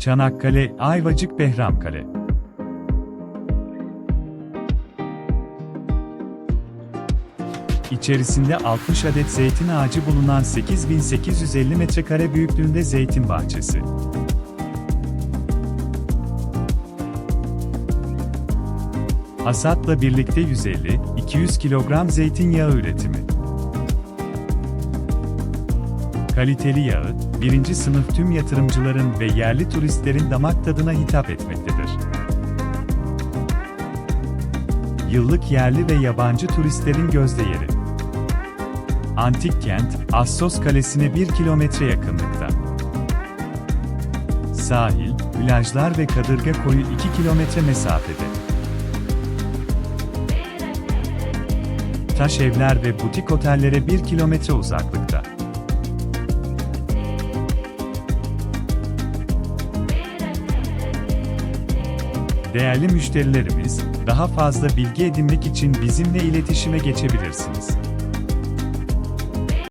Çanakkale, Ayvacık, Behramkale. İçerisinde 60 adet zeytin ağacı bulunan 8850 metrekare büyüklüğünde zeytin bahçesi. Hasatla birlikte 150-200 kilogram zeytinyağı üretimi. Kaliteli yağı, birinci sınıf tüm yatırımcıların ve yerli turistlerin damak tadına hitap etmektedir. Yıllık yerli ve yabancı turistlerin gözde yeri. Antik kent, Assos Kalesi'ne 1 kilometre yakınlıkta. Sahil, plajlar ve Kadırga Koyu 2 kilometre mesafede. Taş evler ve butik otellere 1 kilometre uzaklıkta. Değerli müşterilerimiz, daha fazla bilgi edinmek için bizimle iletişime geçebilirsiniz.